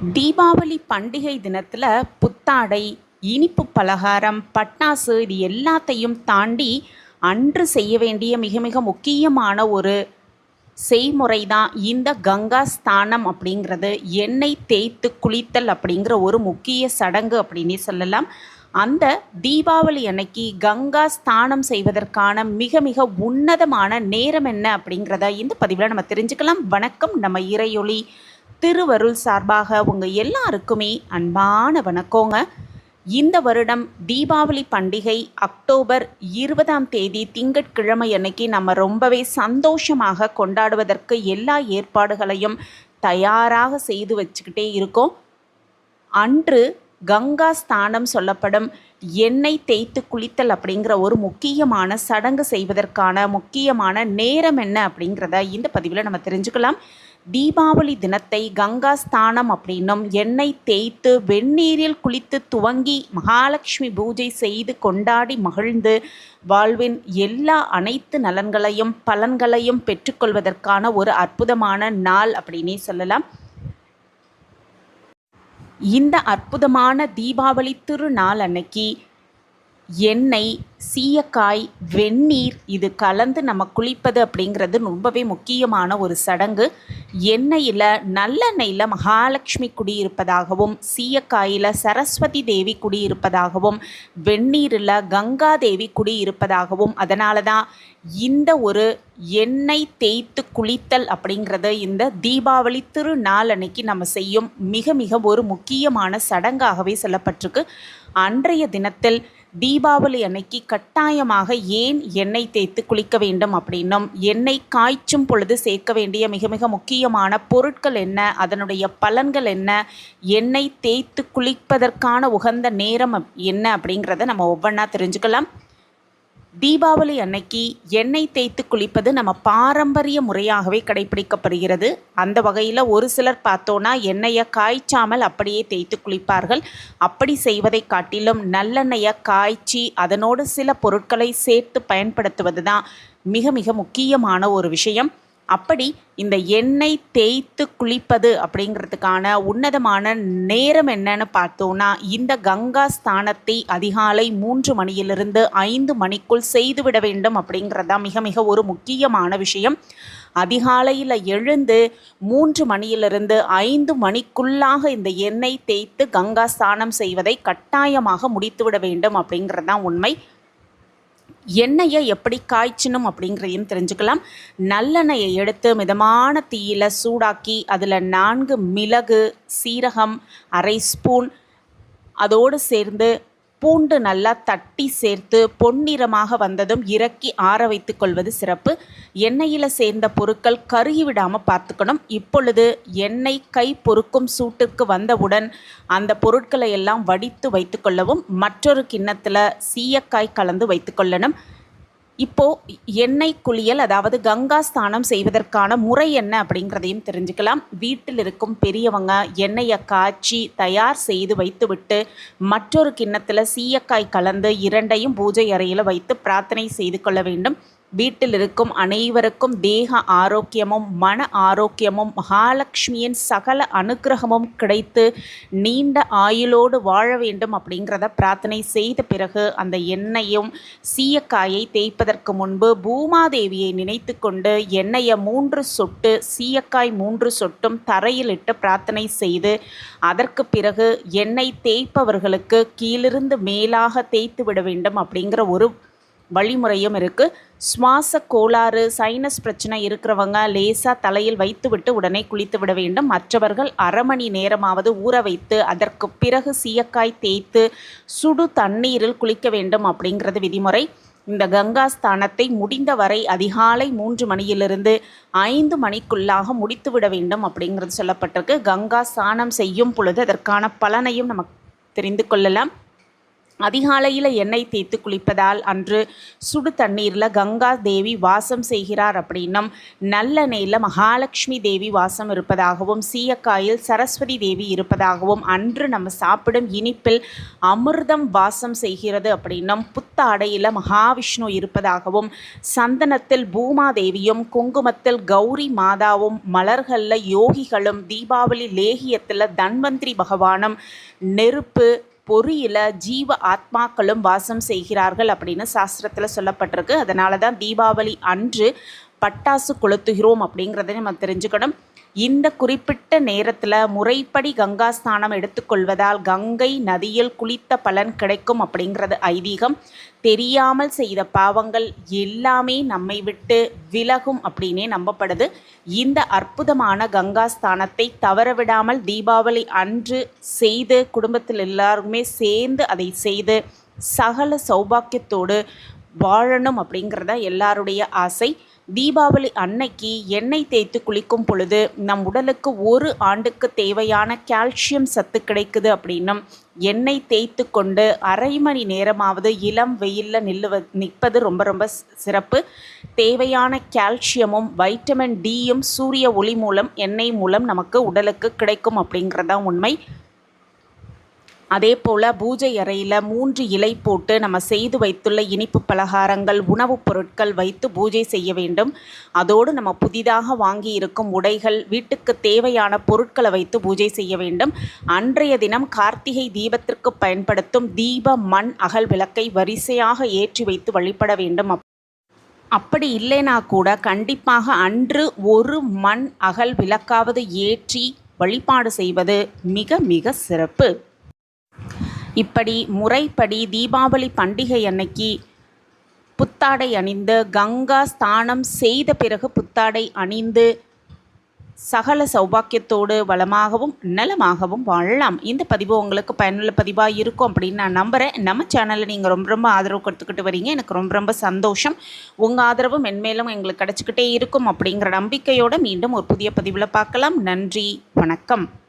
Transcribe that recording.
தீபாவளி பண்டிகை தினத்தில் புத்தாடை இனிப்பு பலகாரம் பட்டாசு இது எல்லாத்தையும் தாண்டி அன்று செய்ய வேண்டிய மிக மிக முக்கியமான ஒரு செய்முறை தான் இந்த கங்கா ஸ்தானம் அப்படிங்கிறது. எண்ணெய் தேய்த்து குளித்தல் அப்படிங்கிற ஒரு முக்கிய சடங்கு அப்படின்னே சொல்லலாம். அந்த தீபாவளி அன்னைக்கு கங்கா ஸ்தானம் செய்வதற்கான மிக மிக உன்னதமான நேரம் என்ன அப்படிங்கிறத இந்த பதிவில் நம்ம தெரிஞ்சுக்கலாம். வணக்கம் நம்ம இறையொளி திருவருள் சார்பாக உங்கள் எல்லாருக்குமே அன்பான வணக்கங்க. இந்த வருடம் தீபாவளி பண்டிகை அக்டோபர் இருபதாம் தேதி திங்கட்கிழமை அன்னைக்கு நம்ம ரொம்பவே சந்தோஷமாக கொண்டாடுவதற்கு எல்லா ஏற்பாடுகளையும் தயாராக செய்து வச்சுக்கிட்டே இருக்கோம். அன்று கங்கா ஸ்தானம் சொல்லப்படும் எண்ணெய் தேய்த்து குளித்தல் அப்படிங்கிற ஒரு முக்கியமான சடங்கு செய்வதற்கான முக்கியமான நேரம் என்ன அப்படிங்கிறத இந்த பதிவில் நம்ம தெரிஞ்சுக்கலாம். தீபாவளி தினத்தை கங்கா ஸ்தானம் அப்படின்னும் எண்ணெய் தேய்த்து வெந்நீரில் குளித்து துவங்கி மகாலட்சுமி பூஜை செய்து கொண்டாடி மகிழ்ந்து வாழ்வின் எல்லா அனைத்து நலன்களையும் பலன்களையும் பெற்றுக்கொள்வதற்கான ஒரு அற்புதமான நாள் அப்படின்னே சொல்லலாம். இந்த அற்புதமான தீபாவளி திருநாள் அன்னைக்கு எண்ணெய் சீயக்காய் வெந்நீர் இது கலந்து நம்ம குளிப்பது அப்படிங்கிறது ரொம்பவே முக்கியமான ஒரு சடங்கு. எண்ணெயில் நல்லெண்ணெயில் மகாலட்சுமி குடியிருப்பதாகவும் சீயக்காயில் சரஸ்வதி தேவி குடியிருப்பதாகவும் வெந்நீரில் கங்கா தேவி குடியிருப்பதாகவும் அதனால தான் இந்த ஒரு எண்ணெய் தேய்த்து குளித்தல் அப்படிங்கிறது இந்த தீபாவளி திருநாள் அன்னைக்கு நம்ம செய்யும் மிக மிக ஒரு முக்கியமான சடங்காகவே சொல்லப்பட்டிருக்கு. அன்றைய தினத்தில் தீபாவளி அன்னைக்கு கட்டாயமாக ஏன் எண்ணெய் தேய்த்து குளிக்க வேண்டும் அப்படின்னும் எண்ணெய் காய்ச்சும் பொழுது சேர்க்க வேண்டிய மிக மிக முக்கியமான பொருட்கள் என்ன அதனுடைய பலன்கள் என்ன எண்ணெய் தேய்த்து குளிப்பதற்கான உகந்த நேரம் என்ன அப்படிங்கிறத நம்ம ஒவ்வொன்றா தெரிஞ்சுக்கலாம். தீபாவளி அன்னைக்கு எண்ணெய் தேய்த்து குளிப்பது நம்ம பாரம்பரிய முறையாகவே கடைபிடிக்கப்படுகிறது. அந்த வகையில் ஒரு சிலர் பார்த்தோன்னா எண்ணெயை காய்ச்சாமல் அப்படியே தேய்த்து குளிப்பார்கள். அப்படி செய்வதை காட்டிலும் நல்லெண்ணெயை காய்ச்சி அதனோடு சில பொருட்களை சேர்த்து பயன்படுத்துவது தான் மிக மிக முக்கியமான ஒரு விஷயம். அப்படி இந்த எண்ணெய் தேய்த்து குளிப்பது அப்படிங்கிறதுக்கான உன்னதமான நேரம் என்னன்னு பார்த்தோன்னா இந்த கங்கா ஸ்தானத்தை அதிகாலை மூன்று மணியிலிருந்து ஐந்து மணிக்குள் செய்துவிட வேண்டும் அப்படிங்கிறது தான் மிக மிக ஒரு முக்கியமான விஷயம். அதிகாலையில் எழுந்து மூன்று மணியிலிருந்து ஐந்து மணிக்குள்ளாக இந்த எண்ணெய் தேய்த்து கங்கா ஸ்தானம் செய்வதை கட்டாயமாக முடித்துவிட வேண்டும் அப்படிங்கிறது தான் உண்மை. எண்ணெயை எப்படி காய்ச்சணும் அப்படிங்கிறதையும் தெரிஞ்சுக்கலாம். நல்லெண்ணெயை எடுத்து மிதமான தீயில் சூடாக்கி அதில் நான்கு மிளகு சீரகம் அரை ஸ்பூன் அதோடு சேர்ந்து பூண்டு நல்லா தட்டி சேர்த்து பொன்னிறமாக வந்ததும் இறக்கி ஆற வைத்து கொள்வது சிறப்பு. எண்ணெயில் சேர்ந்த பொருட்கள் கருகி விடாமல் பார்த்துக்கணும். இப்பொழுது எண்ணெய் கை பொறுக்கும் சூட்டுக்கு வந்தவுடன் அந்த பொருட்களை எல்லாம் வடித்து வைத்துக்கொள்ளவும் மற்றொரு கிண்ணத்தில் சீயக்காய் கலந்து வைத்துக்கொள்ளணும் இப்போது எண்ணெய் குளியல் அதாவது கங்கா ஸ்தானம் செய்வதற்கான முறை என்ன அப்படிங்கிறதையும் தெரிஞ்சுக்கலாம். வீட்டில் இருக்கும் பெரியவங்க எண்ணெயை காய்ச்சி தயார் செய்து வைத்துவிட்டு மற்றொரு கிண்ணத்தில் சீயக்காய் கலந்து இரண்டையும் பூஜை அறையில் வைத்து பிரார்த்தனை செய்து கொள்ள வேண்டும். வீட்டில் இருக்கும் அனைவருக்கும் தேக ஆரோக்கியமும் மன ஆரோக்கியமும் மகாலட்சுமியின் சகல அனுக்கிரகமும் கிடைத்து நீண்ட ஆயுளோடு வாழ வேண்டும் அப்படிங்கிறத பிரார்த்தனை செய்த பிறகு அந்த எண்ணெயும் சீயக்காயை தேய்ப்பதற்கு முன்பு பூமாதேவியை நினைத்து கொண்டு எண்ணெயை மூன்று சொட்டு சீயக்காய் மூன்று சொட்டும் தரையில் இட்டு பிரார்த்தனை செய்து அதற்கு பிறகு எண்ணெய் தேய்ப்பவர்களுக்கு கீழிருந்து மேலாக தேய்த்து விட வேண்டும் அப்படிங்கிற ஒரு வழிமுறையும் இருக்குது சுவாச கோளாறு சைனஸ் பிரச்சனை இருக்கிறவங்க லேசாக தலையில் வைத்துவிட்டு உடனே குளித்து விட வேண்டும். மற்றவர்கள் அரை மணி நேரமாவது ஊற வைத்து அதற்கு பிறகு சீயக்காய் தேய்த்து சுடு தண்ணீரில் குளிக்க வேண்டும் அப்படிங்கிறது விதிமுறை. இந்த கங்கா ஸ்தானத்தை முடிந்தவரை அதிகாலை மூன்று மணியிலிருந்து ஐந்து மணிக்குள்ளாக முடித்துவிட வேண்டும் அப்படிங்கிறது சொல்லப்பட்டிருக்கு. கங்கா ஸ்நானம் செய்யும் பொழுது அதற்கான பலனையும் நமக்கு தெரிந்து கொள்ளலாம். அதிகாலையில் எண்ணெய் தேய்த்து குளிப்பதால் அன்று சுடு தண்ணீரில் கங்கா தேவி வாசம் செய்கிறார் அப்படின்னும் நல்லெண்ணெயில் மகாலட்சுமி தேவி வாசம் இருப்பதாகவும் சீயக்காயில் சரஸ்வதி தேவி இருப்பதாகவும் அன்று நம்ம சாப்பிடும் இனிப்பில் அமிர்தம் வாசம் செய்கிறது அப்படின்னும் புத்தாடையில் மகாவிஷ்ணு இருப்பதாகவும் சந்தனத்தில் பூமாதேவியும் குங்குமத்தில் கௌரி மாதாவும் மலர்களில் யோகிகளும் தீபாவளி லேகியத்தில் தன்வந்திரி பகவானும் நெருப்பு பொறியில் ஜீவ ஆத்மாக்களும் வாசம் செய்கிறார்கள் அப்படின்னு சாஸ்திரத்தில் சொல்லப்பட்டிருக்கு. அதனால தான் தீபாவளி அன்று பட்டாசு கொளுத்துகிறோம் அப்படிங்கிறத நம்ம தெரிஞ்சுக்கணும். இந்த குறிப்பிட்ட நேரத்தில் முறைப்படி கங்கா ஸ்நானம் எடுத்துக்கொள்வதால் கங்கை நதியில் குளித்த பலன் கிடைக்கும் அப்படிங்கிறது ஐதீகம். தெரியாமல் செய்த பாவங்கள் எல்லாமே நம்மை விட்டு விலகும் அப்படின்னே நம்பப்படுது. இந்த அற்புதமான கங்கா ஸ்தானத்தை தவறவிடாமல் தீபாவளி அன்று செய்து குடும்பத்தில் எல்லாருமே சேர்ந்து அதை செய்து சகல சௌபாக்கியத்தோடு வாழணும் அப்படிங்கிறத எல்லாருடைய ஆசை. தீபாவளி அன்னைக்கு எண்ணெய் தேய்த்து குளிக்கும் பொழுது நம் உடலுக்கு ஒரு ஆண்டுக்கு தேவையான கால்சியம் சத்து கிடைக்குது அப்படின்னும் எண்ணெய் தேய்த்து கொண்டு அரை மணி நேரமாவது இளம் வெயிலில் நில்லுவ நிற்பது ரொம்ப ரொம்ப சிறப்பு. தேவையான கால்சியமும் வைட்டமின் டியும் சூரிய ஒளி மூலம் எண்ணெய் மூலம் நமக்கு உடலுக்கு கிடைக்கும் அப்படிங்கிறதான் உண்மை. அதே போல் பூஜை அறையில் மூன்று இலை போட்டு நம்ம செய்து வைத்துள்ள இனிப்பு பலகாரங்கள் உணவுப் பொருட்கள் வைத்து பூஜை செய்ய வேண்டும். அதோடு நம்ம புதிதாக வாங்கி இருக்கும் உடைகள் வீட்டுக்கு தேவையான பொருட்களை வைத்து பூஜை செய்ய வேண்டும். அன்றைய தினம் கார்த்திகை தீபத்திற்கு பயன்படுத்தும் தீப மண் அகல் விளக்கை வரிசையாக ஏற்றி வைத்து வழிபட வேண்டும். அப்படி இல்லைனா கூட கண்டிப்பாக அன்று ஒரு மண் அகல் விளக்காவது ஏற்றி வழிபாடு செய்வது மிக மிக சிறப்பு. இப்படி முறைப்படி தீபாவளி பண்டிகை அன்னைக்கு புத்தாடை அணிந்து கங்கா ஸ்தானம் செய்த பிறகு புத்தாடை அணிந்து சகல சௌபாக்கியத்தோடு வளமாகவும் நலமாகவும் வாழலாம். இந்த பதிவு உங்களுக்கு பயனுள்ள பதிவாக இருக்கும் அப்படின்னு நான் நம்புகிறேன் நம்ம சேனலில் நீங்கள் ரொம்ப ரொம்ப ஆதரவு கொடுத்துக்கிட்டு வரீங்க. எனக்கு ரொம்ப ரொம்ப சந்தோஷம். உங்கள் ஆதரவு மென்மேலும் எங்களுக்கு கிடச்சிக்கிட்டே இருக்கும் அப்படிங்கிற நம்பிக்கையோடு மீண்டும் ஒரு புதிய பதிவில் பார்க்கலாம். நன்றி. வணக்கம்.